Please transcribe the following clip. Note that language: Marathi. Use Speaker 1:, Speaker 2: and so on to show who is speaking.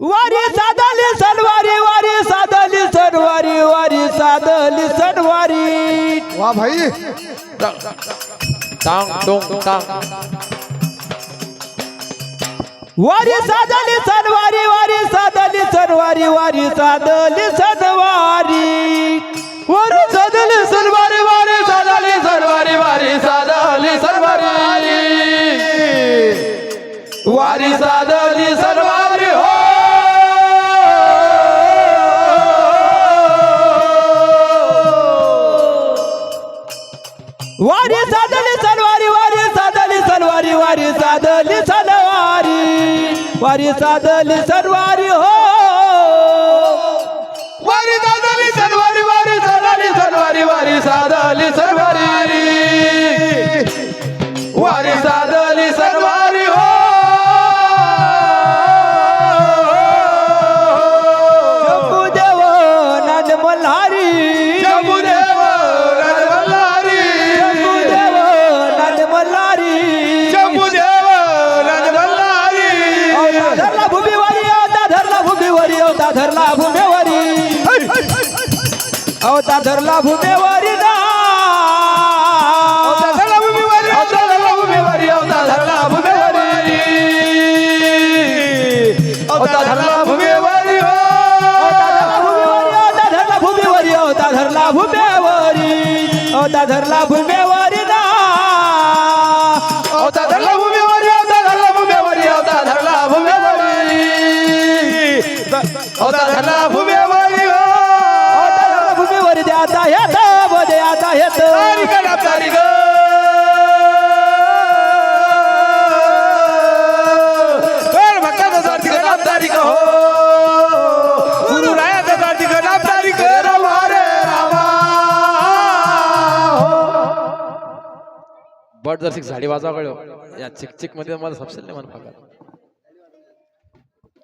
Speaker 1: वारी साधली सणवारी वारी साधली सणवारी वारी साधली सणवारी
Speaker 2: वा भाई
Speaker 3: टांग टोंग टांग
Speaker 1: वारी साधली सणवारी वारी साधली सणवारी वारी साधली सणवारी वारी साधली सणवारी वारी साधली सणवारी वारी साधली सणवारी वारी साधली वारी साधली सणवारी वारी साधली सणवारी वारी साधली सणवारी वारी साधली सनवारी हो. वारी साधली सणवारी वारी साधली सणवारी वारी साधली सणवारी वारी साधली भूमीवरी. अवता धरला भूमीवरी. अवता धरला भूमीवरी. ना धरला भूमीवरी. अवता धरला भूमीवरी. अवता धरला भूमीवरी हो. भूमीवरी दे आता येत येत तारीख. हो.
Speaker 3: बट जर झाडी वाजवा कळो या चिक चिकमध्ये मला सबसे नाही मन पगार